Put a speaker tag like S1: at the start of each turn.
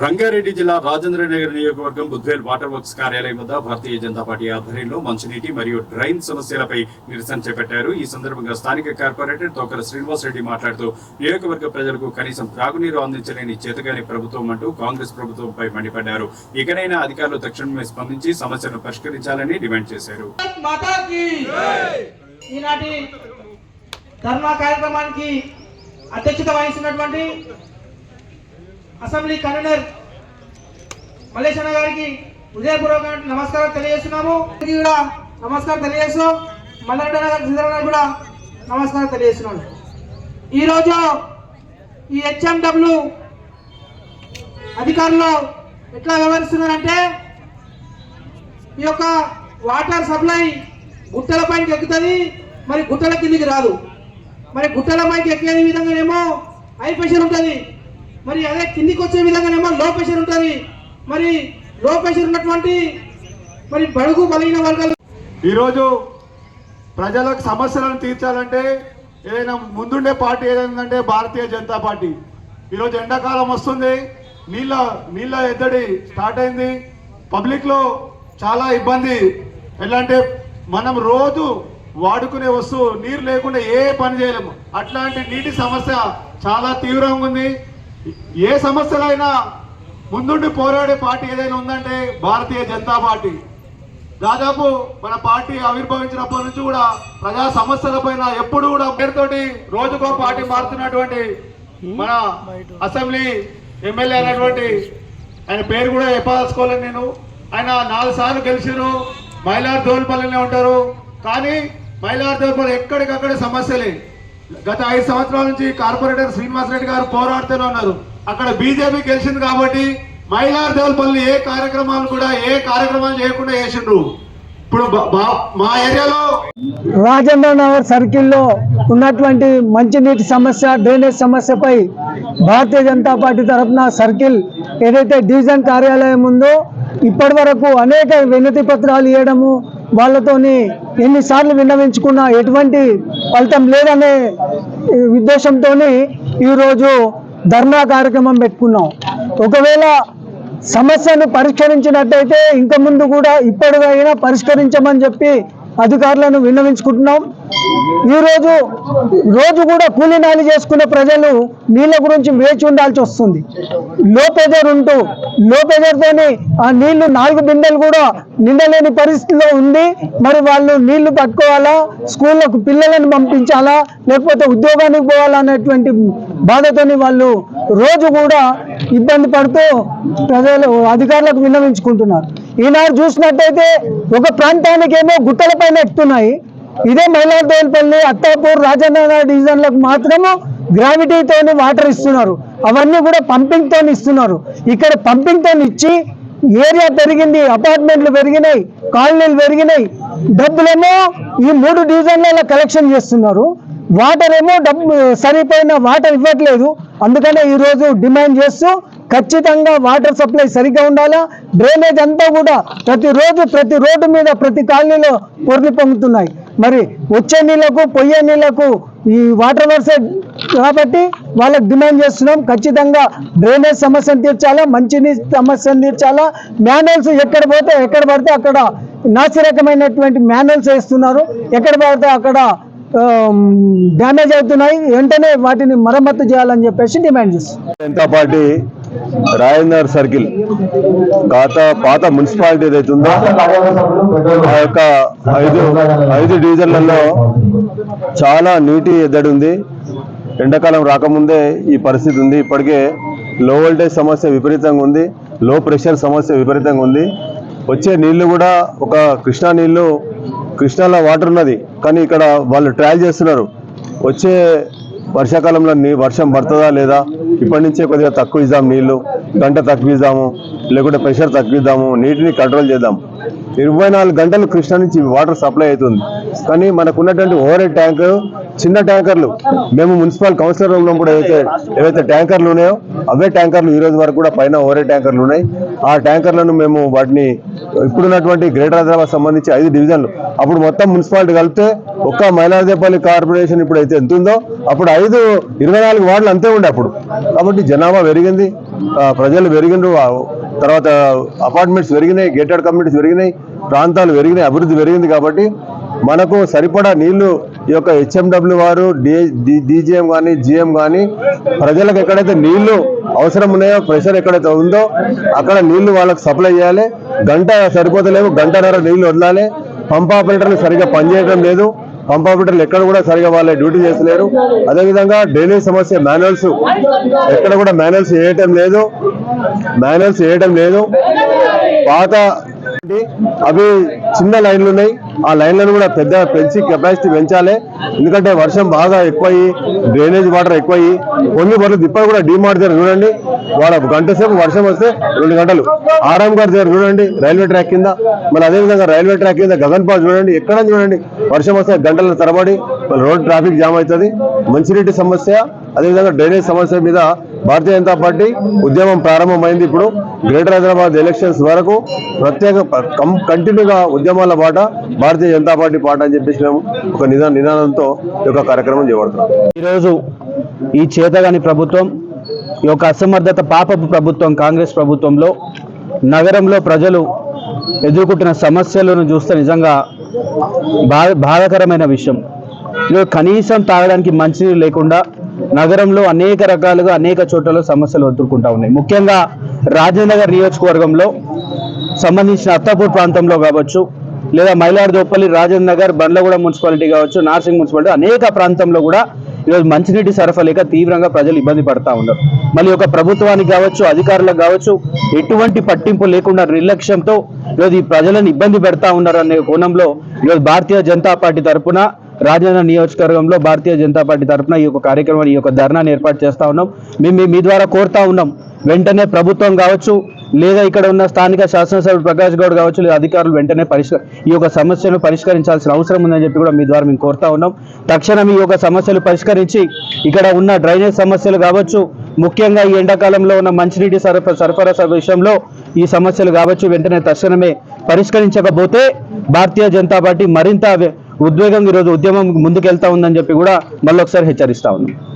S1: రంగారెడ్డి జిల్లా రాజేంద్ర నగర్ నియోజకవర్గం Budvel water works కార్యాలయం వద్ద భారతీయ జనతా పార్టీ ఆధ్వర్యంలో మంచినీటి మరియు డ్రైన్ సమస్యలపై నిరసన చేపట్టారు. ఈ సందర్భంగా స్థానిక కార్పొరేటర్ తోకర శ్రీనివాస్ రెడ్డి మాట్లాడుతూ నియోజకవర్గ ప్రజలకు కనీసం త్రాగునీరు అందించలేని చేతగాని ప్రభుత్వం అంటూ కాంగ్రెస్ ప్రభుత్వంపై మండిపడ్డారు. ఇకనైనా అధికారులు తక్షణమే స్పందించి సమస్యను పరిష్కరించాలని డిమాండ్ చేశారు.
S2: ఈనాటి ధర్నా కార్యక్రమానికి అధ్యక్షత వహిస్తున్నటువంటి అసెంబ్లీ కన్వీనర్ మల్లేశన్న గారికి హృదయపూర్వక నమస్కారం తెలియజేస్తున్నాము. కూడా నమస్కారం తెలియజేస్తున్నాం. మల్లారెడ్డి గారికి కూడా నమస్కారం తెలియజేస్తున్నాను ఈరోజు ఈ హెచ్ఎండబ్ల్యూ అధికారులు ఎట్లా వ్యవహరిస్తున్నారంటే ఈ యొక్క వాటర్ సప్లై గుట్టల పైకి ఎక్కుతుంది మరి గుట్టల కిందికి రాదు. మరి గుట్టల పైకి ఎక్కే విధంగానేమో హై ప్రెషర్ ఉంటుంది. మరి అదే కిందికి వచ్చే విధంగానేమో లో ప్రెషర్ ఉంటుంది. మరి లో ప్రెషర్ ఉన్నటువంటి మరి బడుగు బలైన వర్గాలు
S3: ఈరోజు ప్రజలకు సమస్యలను తీర్చాలంటే ఏదైనా ముందుండే పార్టీ ఏదైందంటే భారతీయ జనతా పార్టీ. ఈరోజు ఎండాకాలం వస్తుంది నీళ్ళ నీళ్ళ ఎద్దడి స్టార్ట్ అయింది. పబ్లిక్లో చాలా ఇబ్బంది. ఎలా అంటే మనం రోజు వాడుకునే వస్తువు నీరు లేకుండా ఏ పని చేయలేము. అట్లాంటి నీటి సమస్య చాలా తీవ్రంగా ఉంది. ఏ సమస్యలైనా ముందుండి పోరాడే పార్టీ ఏదైనా ఉందంటే భారతీయ జనతా పార్టీ. దాదాపు మన పార్టీ ఆవిర్భవించినప్పటి నుంచి కూడా ప్రజా సమస్యల పైన ఎప్పుడు కూడా పేరుతోటి రోజుకో పార్టీ మారుతున్నటువంటి మన అసెంబ్లీ ఎమ్మెల్యే అయినటువంటి ఆయన పేరు కూడా చెప్పదలుచుకోలేను నేను. ఆయన నాలుగు సార్లు గెలిచిరు మైలార్ దోల్పల్లినే ఉంటారు. కానీ మైలార్ దోల్పల్లి ఎక్కడికక్కడ సమస్యలే. గత ఐదు సంవత్సరాల నుంచి కార్పొరేటర్ శ్రీనివాస్ రెడ్డి గారు పోరాడుతూనే ఉన్నారు. అక్కడ బీజేపీ గెలిచింది కాబట్టి మైలార్ దేవలపల్లి ఏ కార్యక్రమాలు కూడా ఏ కార్యక్రమాలు చేయకుండా చేసిండ్రు. ఇప్పుడు మా ఏరియాలో
S4: రాజేంద్ర నగర్ సర్కిల్లో ఉన్నటువంటి మంచినీటి సమస్య డ్రైనేజ్ సమస్యపై భారతీయ జనతా పార్టీ తరఫున సర్కిల్ ఏదైతే డివిజన్ కార్యాలయం ఉందో ఇప్పటి వరకు అనేక వినతి పత్రాలు ఇవ్వడము వాళ్ళతోని ఎన్నిసార్లు విన్నవించుకున్నా ఎటువంటి ఫలితం లేదనే ఉద్దేశంతో ఈరోజు ధర్నా కార్యక్రమం పెట్టుకున్నాం. ఒకవేళ సమస్యను పరిష్కరించినట్టయితే ఇంక ముందు కూడా ఇప్పటికైనా పరిష్కరించమని చెప్పి అధికారులను విన్నవించుకుంటున్నాం. ఈరోజు రోజు కూడా కూలీనాలు చేసుకునే ప్రజలు నీళ్ళ గురించి వేచి ఉండాల్సి వస్తుంది. లో ప్రెజర్ ఉంటూ లో ప్రెజర్తోని ఆ నీళ్ళు నాలుగు బిందెలు కూడా నిండలేని పరిస్థితిలో ఉంది. మరి వాళ్ళు నీళ్ళు పట్టుకోవాలా? స్కూళ్ళకు పిల్లలను పంపించాలా? లేకపోతే ఉద్యోగానికి పోవాలా అనేటువంటి బాధతోని వాళ్ళు రోజు కూడా ఇబ్బంది పడుతూ ప్రజలు అధికారులకు విన్నవించుకుంటున్నారు. ఈనాడు చూసినట్టయితే ఒక ప్రాంతానికి ఏమో గుట్టల పైన ఎక్కుతున్నాయి ఇదే మైలార్దేవల్పల్లి అత్తాపూర్ రాజేంద్ర డివిజన్లకు మాత్రము గ్రావిటీతోని వాటర్ ఇస్తున్నారు. అవన్నీ కూడా పంపింగ్తో ఇస్తున్నారు. ఇక్కడ పంపింగ్తో ఇచ్చి ఏరియా పెరిగింది అపార్ట్మెంట్లు పెరిగినాయి కాలనీలు పెరిగినాయి. డబ్బులేమో ఈ మూడు డివిజన్లలో కలెక్షన్ చేస్తున్నారు. వాటర్ ఏమో డబ్బు సరిపోయిన వాటర్ ఇవ్వట్లేదు. అందుకనే ఈరోజు డిమాండ్ చేస్తూ ఖచ్చితంగా వాటర్ సప్లై సరిగ్గా ఉండాలా? డ్రైనేజ్ అంతా కూడా ప్రతిరోజు ప్రతి రోడ్డు మీద ప్రతి కాలనీలో పొర్లి పొంగుతున్నాయి. మరి వచ్చే నీళ్ళకు పొయ్యే నీళ్ళకు ఈ వాటర్ వర్సే కాబట్టి వాళ్ళకి డిమాండ్ చేస్తున్నాం. ఖచ్చితంగా డ్రైనేజ్ సమస్యను తీర్చాలా మంచినీటి సమస్యను తీర్చాలా. మ్యానువల్స్ ఎక్కడ పోతే ఎక్కడ పడితే అక్కడ నాసిరకమైనటువంటి మ్యానువల్స్ వేస్తున్నారు. ఎక్కడ పడితే అక్కడ డ్యామేజ్ అవుతున్నాయి. వెంటనే వాటిని మరమ్మతు చేయాలని చెప్పేసి డిమాండ్ చేస్తున్నాం.
S5: జనతా పార్టీ రాజేందర్ సర్కిల్ పాత పాత మున్సిపాలిటీ ఏదైతే ఉందో ఆ యొక్క ఐదు ఐదు డివిజన్లలో చాలా నీటి ఎద్దడి ఉంది. ఎండాకాలం రాకముందే ఈ పరిస్థితి ఉంది. ఇప్పటికే లో వోల్టేజ్ సమస్య విపరీతంగా ఉంది. లో ప్రెషర్ సమస్య విపరీతంగా ఉంది. వచ్చే నీళ్ళు కూడా ఒక కృష్ణా నీళ్ళు కృష్ణాలో వాటర్ ఉన్నది. కానీ ఇక్కడ వాళ్ళు ట్రయల్ చేస్తున్నారు. వచ్చే వర్షాకాలంలో నీ వర్షం పడుతుందా లేదా? ఇప్పటి నుంచే కొద్దిగా తక్కువ ఇద్దాం నీళ్ళు గంట తక్కువ ఇద్దాము లేకుంటే ప్రెషర్ తక్కువ ఇద్దాము నీటిని కంట్రోల్ చేద్దాం. ఇరవై నాలుగు గంటలు కృష్ణా నుంచి వాటర్ సప్లై అవుతుంది. కానీ మనకు ఉన్నటువంటి ఓవర్ హెడ్ ట్యాంక్ చిన్న ట్యాంకర్లు మేము మున్సిపల్ కౌన్సిలర్ రూమ్లో కూడా ఏవైతే ఏవైతే ట్యాంకర్లు ఉన్నాయో అవే ట్యాంకర్లు ఈ రోజు వరకు కూడా పైన ఓవర్ హెడ్ ట్యాంకర్లు ఉన్నాయి. ఆ ట్యాంకర్లను మేము వాటిని ఇప్పుడున్నటువంటి గ్రేటర్ హైదరాబాద్ సంబంధించి ఐదు డివిజన్లు. అప్పుడు మొత్తం మున్సిపాలిటీ కలిపితే ఒక్క మైలార్దేపల్లి కార్పొరేషన్ ఇప్పుడు అయితే ఎంత ఉందో అప్పుడు ఐదు ఇరవై నాలుగు వార్డులు అంతే ఉండే అప్పుడు. కాబట్టి జనాభా పెరిగింది ప్రజలు పెరిగిండ్రు తర్వాత అపార్ట్మెంట్స్ పెరిగినాయి గేటెడ్ కమ్యూనిటీస్ పెరిగినాయి ప్రాంతాలు పెరిగినాయి అభివృద్ధి పెరిగింది కాబట్టి మనకు సరిపడా నీళ్ళు ఈ యొక్క హెచ్ఎండబ్ల్యూ వారు డీజీఎం కానీ జిఎం కానీ ప్రజలకు ఎక్కడైతే నీళ్ళు అవసరం ఉన్నాయో ప్రెషర్ ఎక్కడైతే ఉందో అక్కడ నీళ్ళు వాళ్ళకి సప్లై చేయాలి. గంట సరిపోతలేవు గంటన్నర నీళ్ళు వదలాలి. పంప్ ఆపరేటర్లు సరిగ్గా పనిచేయడం లేదు. పంప్ ఆపరేటర్లు ఎక్కడ కూడా సరిగా వాళ్ళ డ్యూటీ చేస్తలేరు. అదేవిధంగా డ్రైనేజ్ సమస్య మాన్యువల్స్. ఎక్కడ కూడా మాన్యువల్స్ వేయటం లేదు. మాన్యువల్స్ వేయటం లేదు. పాత అవి చిన్న లైన్లు ఉన్నాయి. ఆ లైన్లను కూడా పెద్ద పెంచి కెపాసిటీ పెంచాలి. ఎందుకంటే వర్షం బాగా ఎక్కువయ్యి డ్రైనేజ్ వాటర్ ఎక్కువయ్యి కొన్ని బర్లు దిప్పలు కూడా డిమార్ట్ దగ్గర చూడండి. వాడు గంట సేపు వర్షం వస్తే రెండు గంటలు. ఆరాం గారి దగ్గర చూడండి రైల్వే ట్రాక్ కింద. మళ్ళీ అదేవిధంగా రైల్వే ట్రాక్ కింద గగన్పాల్ చూడండి ఎక్కడ చూడండి వర్షం వస్తే గంటల తరబడి మళ్ళీ రోడ్ ట్రాఫిక్ జామ్ అవుతుంది. మంచినీటి సమస్య అదేవిధంగా డ్రైనేజ్ సమస్య మీద భారతీయ జనతా పార్టీ ఉద్యమం ప్రారంభమైంది ఇప్పుడు. గ్రేటర్ హైదరాబాద్ ఎలక్షన్స్ వరకు ప్రత్యేక కంటిన్యూగా ఉద్యమాల బాట భారతీయ జనతా పార్టీ పాట అని చెప్పేసి మేము ఒక నిదా నినాదంతో ఈ యొక్క కార్యక్రమం చేపడుతున్నాం.
S6: ఈరోజు ఈ చేతగాని ప్రభుత్వం ఈ యొక్క అసమర్థత పాపపు ప్రభుత్వం కాంగ్రెస్ ప్రభుత్వంలో నగరంలో ప్రజలు ఎదుర్కొంటున్న సమస్యలను చూస్తే నిజంగా బా బాధాకరమైన విషయం. కనీసం తాగడానికి మంచినీరు లేకుండా నగరంలో అనేక రకాలుగా అనేక చోట్ల సమస్యలు ఎదుర్కొంటా ఉన్నాయి. ముఖ్యంగా రాజేంద్రనగర్ నియోజకవర్గంలో సంబంధించిన అత్తాపూర్ ప్రాంతంలో కావచ్చు లేదా మైలార్దోపల్లి రాజేంద్ర నగర్ బండ్లగూడ మున్సిపాలిటీ కావచ్చు నార్సింగ్ మున్సిపాలిటీ అనేక ప్రాంతంలో కూడా ఈరోజు మంచినీటి సరఫరా లేక తీవ్రంగా ప్రజలు ఇబ్బంది పడతా ఉన్నారు. మళ్ళీ ఒక ప్రభుత్వానికి కావచ్చు అధికారులకు కావచ్చు ఎటువంటి పట్టింపు లేకుండా నిర్లక్ష్యంతో ఈరోజు ఈ ప్రజలను ఇబ్బంది పెడతా ఉన్నారు అనే కోణంలో ఈరోజు భారతీయ జనతా పార్టీ తరఫున రాజేంద్ర నియోజకవర్గంలో భారతీయ జనతా పార్టీ తరపున ఈ యొక్క కార్యక్రమాన్ని ఈ యొక్క ధర్నాన్ని ఏర్పాటు చేస్తా ఉన్నాం. మేము మీ- ద్వారా కోరుతా ఉన్నాం. వెంటనే ప్రభుత్వం కావచ్చు లేదా ఇక్కడ ఉన్న స్థానిక శాసనసభ్యుడు ప్రకాష్ గౌడ్ కావచ్చు లేదా అధికారులు వెంటనే పరిష్కర ఈ యొక్క సమస్యను పరిష్కరించాల్సిన అవసరం ఉందని చెప్పి కూడా మీ ద్వారా మేము కోరుతా ఉన్నాం. తక్షణం ఈ యొక్క సమస్యలు పరిష్కరించి ఇక్కడ ఉన్న డ్రైనేజ్ సమస్యలు కావచ్చు ముఖ్యంగా ఈ ఎండాకాలంలో ఉన్న మంచినీటి సరఫరా సరఫరా విషయంలో ఈ సమస్యలు కావచ్చు వెంటనే తక్షణమే పరిష్కరించకపోతే భారతీయ జనతా పార్టీ మరింత ఉద్వేగం ఈరోజు ఉద్యమం ముందుకెళ్తా ఉందని చెప్పి కూడా మళ్ళొకసారి హెచ్చరిస్తా ఉన్నాం.